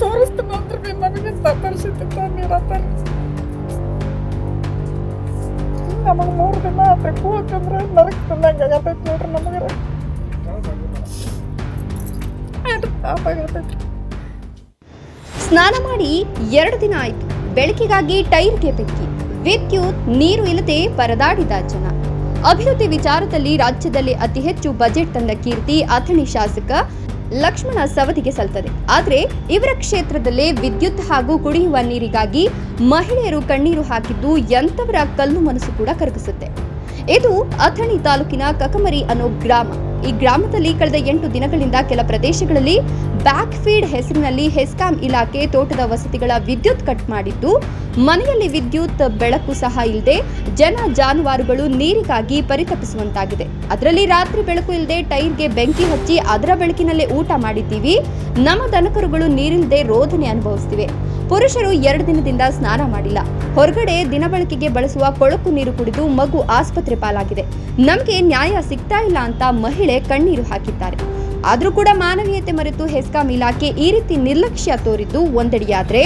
ತೋರಿಸ್ತೀನಿ ಅಂದ್ರೆ ನಮಗಿಂತ ಪರಿಸ್ಥಿತಿ ನೀಡತ್ತಾರ ನಮಗೆ ಮೂರು ದಿನ ಆತ ಕೂತಂದ್ರೆ ನರಕ ತಿನ್ನಂಗೆ ಆಗತೈತಿ ನೋಡ್ರಿ ನಮಗೆ. ತಾಪಾಗತೈತಿ ಸ್ನಾನ ಮಾಡಿ ಎರಡು ದಿನ ಆಯ್ತು. ಬೆಳಕಿಗಾಗಿ ಟೈರ್ಗೆ ಬೆಕ್ಕಿ. ವಿದ್ಯುತ್, ನೀರು ಇಲ್ಲದೆ ಪರದಾಡಿದ ಜನ. ಅಭಿವೃದ್ಧಿ ವಿಚಾರದಲ್ಲಿ ರಾಜ್ಯದಲ್ಲಿ ಅತಿ ಹೆಚ್ಚು ಬಜೆಟ್ ತಂದ ಕೀರ್ತಿ ಅಥಣಿ ಶಾಸಕ ಲಕ್ಷ್ಮಣ ಸವದಿಗೆ ಸಲ್ತದೆ. ಆದರೆ ಇವರ ಕ್ಷೇತ್ರದಲ್ಲೇ ವಿದ್ಯುತ್ ಹಾಗೂ ಕುಡಿಯುವ ನೀರಿಗಾಗಿ ಮಹಿಳೆಯರು ಕಣ್ಣೀರು ಹಾಕಿದ್ದು ಎಂಥವರ ಕಲ್ಲು ಮನಸ್ಸು ಕೂಡ ಕರಗಿಸುತ್ತೆ. ಇದು ಅಥಣಿ ತಾಲೂಕಿನ ಕಕಮರಿ ಅನ್ನೋ ಗ್ರಾಮ. ಈ ಗ್ರಾಮದಲ್ಲಿ ಕಳೆದ ಎಂಟು ದಿನಗಳಿಂದ ಕೆಲ ಪ್ರದೇಶಗಳಲ್ಲಿ ಬ್ಯಾಕ್ ಫೀಡ್ ಹೆಸರಿನಲ್ಲಿ ಹೆಸ್ಕಾಂ ಇಲಾಖೆ ತೋಟದ ವಸತಿಗಳ ವಿದ್ಯುತ್ ಕಟ್ ಮಾಡಿದ್ದು, ಮನೆಯಲ್ಲಿ ವಿದ್ಯುತ್ ಬೆಳಕು ಸಹ ಇಲ್ಲದೆ ಜನ ಜಾನುವಾರುಗಳು ನೀರಿಗಾಗಿ ಪರಿತಪಿಸುವಂತಾಗಿದೆ. ಅದರಲ್ಲಿ ರಾತ್ರಿ ಬೆಳಕು ಇಲ್ಲದೆ ಟೈರ್ಗೆ ಬೆಂಕಿ ಹಚ್ಚಿ ಅದರ ಬೆಳಕಿನಲ್ಲೇ ಊಟ ಮಾಡಿದ್ದೀವಿ. ನಮ್ಮ ದನಕರುಗಳು ನೀರಿಲ್ಲದೆ ರೋಧನೆ ಅನುಭವಿಸ್ತಿವೆ. ಪುರುಷರು ಎರಡು ದಿನದಿಂದ ಸ್ನಾನ ಮಾಡಿಲ್ಲ. ಹೊರಗಡೆ ದಿನಬಳಕೆಗೆ ಬಳಸುವ ಕೊಳಕು ನೀರು ಕುಡಿದು ಮಗು ಆಸ್ಪತ್ರೆ ಪಾಲಾಗಿದೆ. ನಮಗೆ ನ್ಯಾಯ ಸಿಗ್ತಾ ಇಲ್ಲ ಅಂತ ಮಹಿಳೆ ಕಣ್ಣೀರು ಹಾಕಿದ್ದಾರೆ. ಆದರೂ ಕೂಡ ಮಾನವೀಯತೆ ಮರೆತು ಹೆಸ್ಕಾಂ ಇಲಾಖೆ ಈ ರೀತಿ ನಿರ್ಲಕ್ಷ್ಯ ತೋರಿದ್ದು ಒಂದೆಡೆಯಾದರೆ,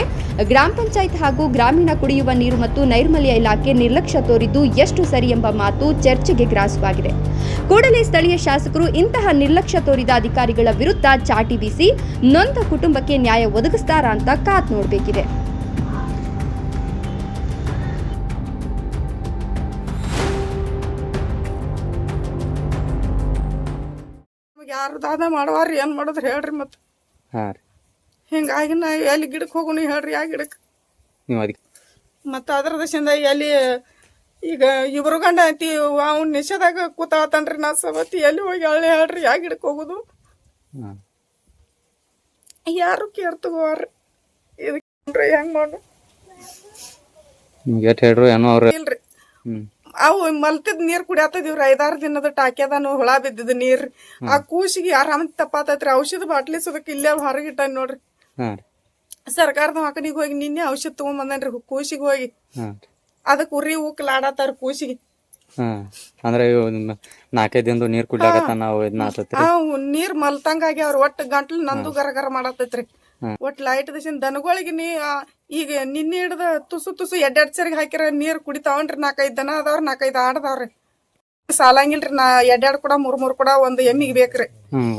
ಗ್ರಾಮ ಪಂಚಾಯತ್ ಹಾಗೂ ಗ್ರಾಮೀಣ ಕುಡಿಯುವ ನೀರು ಮತ್ತು ನೈರ್ಮಲ್ಯ ಇಲಾಖೆ ನಿರ್ಲಕ್ಷ್ಯ ತೋರಿದ್ದು ಎಷ್ಟು ಸರಿ ಎಂಬ ಮಾತು ಚರ್ಚೆಗೆ ಗ್ರಾಸವಾಗಿದೆ. ಕೂಡಲೇ ಸ್ಥಳೀಯ ಶಾಸಕರು ಇಂತಹ ನಿರ್ಲಕ್ಷ್ಯ ತೋರಿದ ಅಧಿಕಾರಿಗಳ ವಿರುದ್ಧ ಚಾಟಿ ಬೀಸಿ, ನೊಂದ ಕುಟುಂಬಕ್ಕೆ ನ್ಯಾಯ ಒದಗಿಸ್ತಾರಾ ಅಂತ ಕಾತ್ ನೋಡಬೇಕಿದೆ. ಯಾರು ದಾದ ಮಾಡುವಾರ ಏನು ಮಾಡಿದ್ರೆ ಹೇಳ್ರಿ ಮತ್ತೆ ಹಾಂ ರೀ. ಹಿಂಗಾಗಿ ನಾ ಎಲ್ಲಿ ಗಿಡಕ್ಕೆ ಹೋಗೋಣ ಹೇಳ್ರಿ ಯಾವ ಗಿಡಕ್ಕೆ ನೀವು ಅದಕ್ಕೆ ಮತ್ತು ಅದ್ರ ದಶಿಂದ ಎಲ್ಲಿ ಈಗ ಇಬ್ರು ಗಂಡ ಐತಿ ಅವ್ನ ನಿಷೇಧಾಗ ಕೂತಾವತ್ತನ್ರಿ ನಾ ಸವತಿ ಎಲ್ಲಿ ಹೋಗಿ ಹೇಳಿ ಹೇಳ್ರಿ ಯಾವ ಗಿಡಕ್ಕೆ ಹೋಗುದು. ಯಾರು ಕೇರ್ ತಗೋವಾರ್ರಿ ಇದಕ್ಕೆ ಹೆಂಗ್ ಮಾಡು. ನಿಮ್ಗೆ ಎಷ್ಟು ಹೇಳ್ರು ಏನೋ ಅವ್ರು ಇಲ್ರಿ. ಹ್ಞೂ ಅವು ಮಲ್ತಿದ್ ನೀರ್ ಕುಡಿಯತ್ತದಿವ್ರಿ ಐದಾರು ದಿನದ ಟಾಕ್ಯದಾನು ಹುಳ ಬಿದ್ದಿದ್ ನೀರ್. ಆ ಕೂಸಿಗೆ ಆರಾಮ ತಪ್ಪಾತೈತ್ರಿ? ಔಷಧ ಬಾಟ್ಲಿ ಸದಕ್ಕೆ ಇಲ್ಲೇ ಹೊರಗಿಟ್ಟ ನೋಡ್ರಿ. ಸರ್ಕಾರದ ಮಕನಿಗೆ ಹೋಗಿ ನಿನ್ನೆ ಔಷಧ ತಗೊಂಬಂದನ್ರಿ ಕೂಸಿಗೆ ಹೋಗಿ. ಅದಕ್ ಉರಿ ಉಕ್ಲಾಡತ್ತಾರ ಕೂಸಿಗೆ. ಅಂದ್ರೆ ನಾಲ್ಕೈದು ದಿನದ ನೀರು ಕುಡ್ಲಾಕತ್ತ ನಾವು ಇದನ್ನ ಆತತ್ರಿ? ಆ ನೀರ್ ಮಲ್ತಂಗ ಅವ್ರ ಒಟ್ಟು ಗಂಟ್ಲು ನಂದು ಗರ ಗರ ಮಾಡತೈತ್ರಿ. ಒಟ್ ಲೈಟ್ ದಶಿನ್ ದನಗಳಿಗೆ ನೀ ಈಗ ನಿನ್ನೆ ಹಿಡ್ದ ತುಸು ತುಸು ಎಡ್ಡೆಡ್ ಸರಿಗೆ ಹಾಕಿರ ನೀರ್ ಕುಡಿತಾವನ್ರಿ ನಾಲ್ಕೈದು ದನ ಅದಾವ್ರಿ ನಾಲ್ಕೈದು ಆಡದವ್ರಿ ಸಾಲಂಗಿಲ್ರಿ ನಾ ಎಡ್ಡೆಡ್ ಕೂಡ ಮೂರ್ ಮೂರ್ ಕೂಡ ಒಂದ್ ಎಮ್ಮಿಗೆ ಬೇಕ್ರಿ.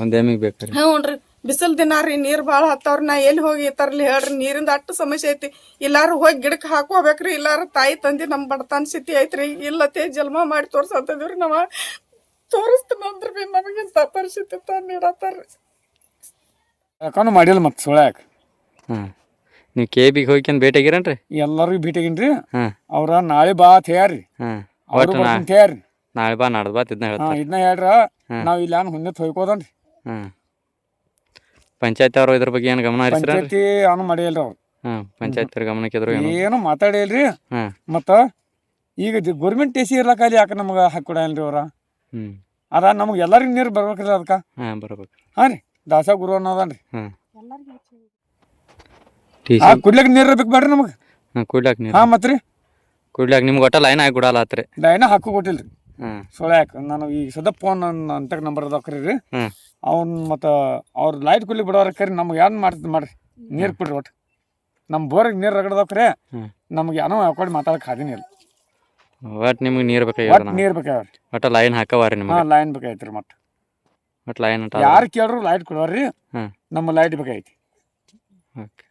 ಒಂದ್ ಒಂದು ಬೇಕ್ರಿ. ಹ್ಞೂನ್ರಿ ಬಿಸಿಲ್ ದಿನ ರೀ ನೀರ್ ಬಾಳ ಹತ್ತವ್ರಿ ನಾ ಎಲ್ಲಿ ಹೋಗಿ ತರ್ಲಿ ಹೇಳ್ರಿ ನೀರಿಂದ ಅಟ್ಟು ಸಮಸ್ಯೆ ಐತಿ. ಇಲ್ಲಾರು ಹೋಗಿ ಗಿಡಕ್ಕೆ ಹಾಕೋಬೇಕ್ರಿ ಇಲ್ಲಾರ ತಾಯಿ ತಂದಿ ನಮ್ ಬಡತನ ಸ್ಥಿತಿ ಐತ್ರಿ. ಇಲ್ಲತ್ತೆ ಜನ್ಮ ಮಾಡಿ ತೋರ್ಸಂತದಿವ್ರಿ ನಾವ ತೋರಿಸ್ತೀನಂದ್ರ ಬಿ ನಮಗಿಂತ ಪರಿಸ್ಥಿತಿ ನೀಡತ್ತಾರ್ರಿ ಯಾಕಂದ್ರೆ ಮಾಡಿಲ್ಲ ಮತ್ತೆ ಸುಳ್ಯಾಕ. ಹ್ಮ್. ನೀವು ಕೆ ಬಿಗೆ ಹೋಗ್ಕೊಂಡು ಭೇಟಿ ಆಗಿರನ್ರಿ ಎಲ್ಲರಿಗೂ ಭೇಟಿಗಿನ್ರಿ ಹಾಂ ಅವ್ರ ನಾಳೆ ಬಾ ಅಂತ ಹೇಳ್ರಿ. ಹಾಂ ಅವ್ರು ಒಟ್ಟು ನಾ ಅಂತ ಹೇಳ್ರಿ. ನಾಳೆ ಬಾ ನಾಡ್ದು ಬಾ ಇದನ್ನ ಹಾ ಹೇಳ್ತಾರೆ. ಇದನ್ನ ಹೇಳ್ರ ನಾವು ಇಲ್ಲ ಹುಣ್ಣೆ ತೊಯ್ಕೋದನ್ರಿ ಹಾಂ ಪಂಚಾಯತ್ ಅವರು ಇದ್ರ ಬಗ್ಗೆ ಏನು ಗಮನ ಹರಿಸ್ರೇನ್ರಿ? ಪಂಚಾಯತಿ ಮಾಡಿಲ್ರಿ ಅವ್ರು. ಹಾಂ ಪಂಚಾಯತ್ ಅವ್ರ ಗಮನಕ್ಕೆ ಇದ್ರು ಏನು. ಏನು ಮಾತಾಡಿಲ್ರಿ. ಹಾಂ ಮತ್ತ ಈಗ ಗೌರ್ಮೆಂಟ್ ಟಿ ಸಿ ಇರ್ಲಕ್ಕ ಅಲ್ಲಿ ಯಾಕೆ ನಮಗೆ ಹಾಕಿ ಕೊಡಲ್ರಿ ಅವ್ರ? ಹ್ಮ್. ಅದ ನಮ್ಗೆ ಎಲ್ಲರಿಗೂ ನೀರು ಬರ್ಬೇಕ್ರಿ ಅದಕ್ಕ ಹಾಂ ಬರ್ಬೇಕು ಹಾ ರೀ ದಾಸ ಗುರು ಅನ್ನೋದನ್ರಿ. ಆ ಸಿ. ಕುಡ್ಲಿಕ್ಕೆ ನೀರು ಬೇಕು ಬೇಡ್ರಿ ನಮಗೆ? ಹಾಂ ಕುಡ್ಲಾಕ ನೀರು. ಹಾ ಮತ್ರಿ? ಕುಡ್ಲಕ್ ನಿಮ್ಗೆ ಒಟ್ಟ ಲೈನ್ ಆಗಿ ಕೊಡಲ್ಲ ಆತ್ರಿ. ಲೈನ ಹಾಕು ಕೊಟ್ಟಿಲ್ರಿ. ಹಾಂ ಸುಳ್ಯಾಕ ನಾನು ಈಗ ಸದ ಫೋನ್ ಅಂತ ನಂಬರ್ ಅದಾಕ್ರಿ ರೀ. ಹ್ಞೂ ಅವ್ನು ಮತ್ತು ಅವ್ರ ಲೈಟ್ ಕುಲಿ ಬಿಡೋರ ಕರಿ ನಮ್ಗೆ ಏನು ಮಾಡ್ತದೆ ಮಾಡ್ರಿ? ನೀರು ಕೊಡ್ರಿ ಒಟ್ಟು. ನಮ್ಮ ಬೋರಿಗೆ ನೀರು ರಗಡ್ದಕ್ರೆ ಹ್ಮ್. ನಮ್ಗೆ ಏನೋ ಹಾಕೊಂಡು ಮಾತಾಡಕ್ ಹಾದಿನಿ ಇಲ್ಲ ಒಟ್ಟು ನಿಮ್ಗೆ ನೀರು ಬೇಕಾಗ್ಯದ ಒಟ್ಟು ನೀರು ಬೇಕಾವ್ರಿ ಒಟ್ಟ ಲೈನ್ ಹಾಕವಾರಿ ನಿಮ್ಗೆ? ಹಾಂ ಲೈನ್ ಬೇಕಾಯ್ತು ಮತ್ತೆ. ಒಟ್ಟು ಲೈನ್ ಯಾರು ಕೇಳ್ರು ಲೈಟ್ ಕೊಡೋರಿ ಹ್ಮ್. ನಮ್ಮ ಲೈಟ್ ಬೇಕಾಯ್ತಿ ಓಕೆ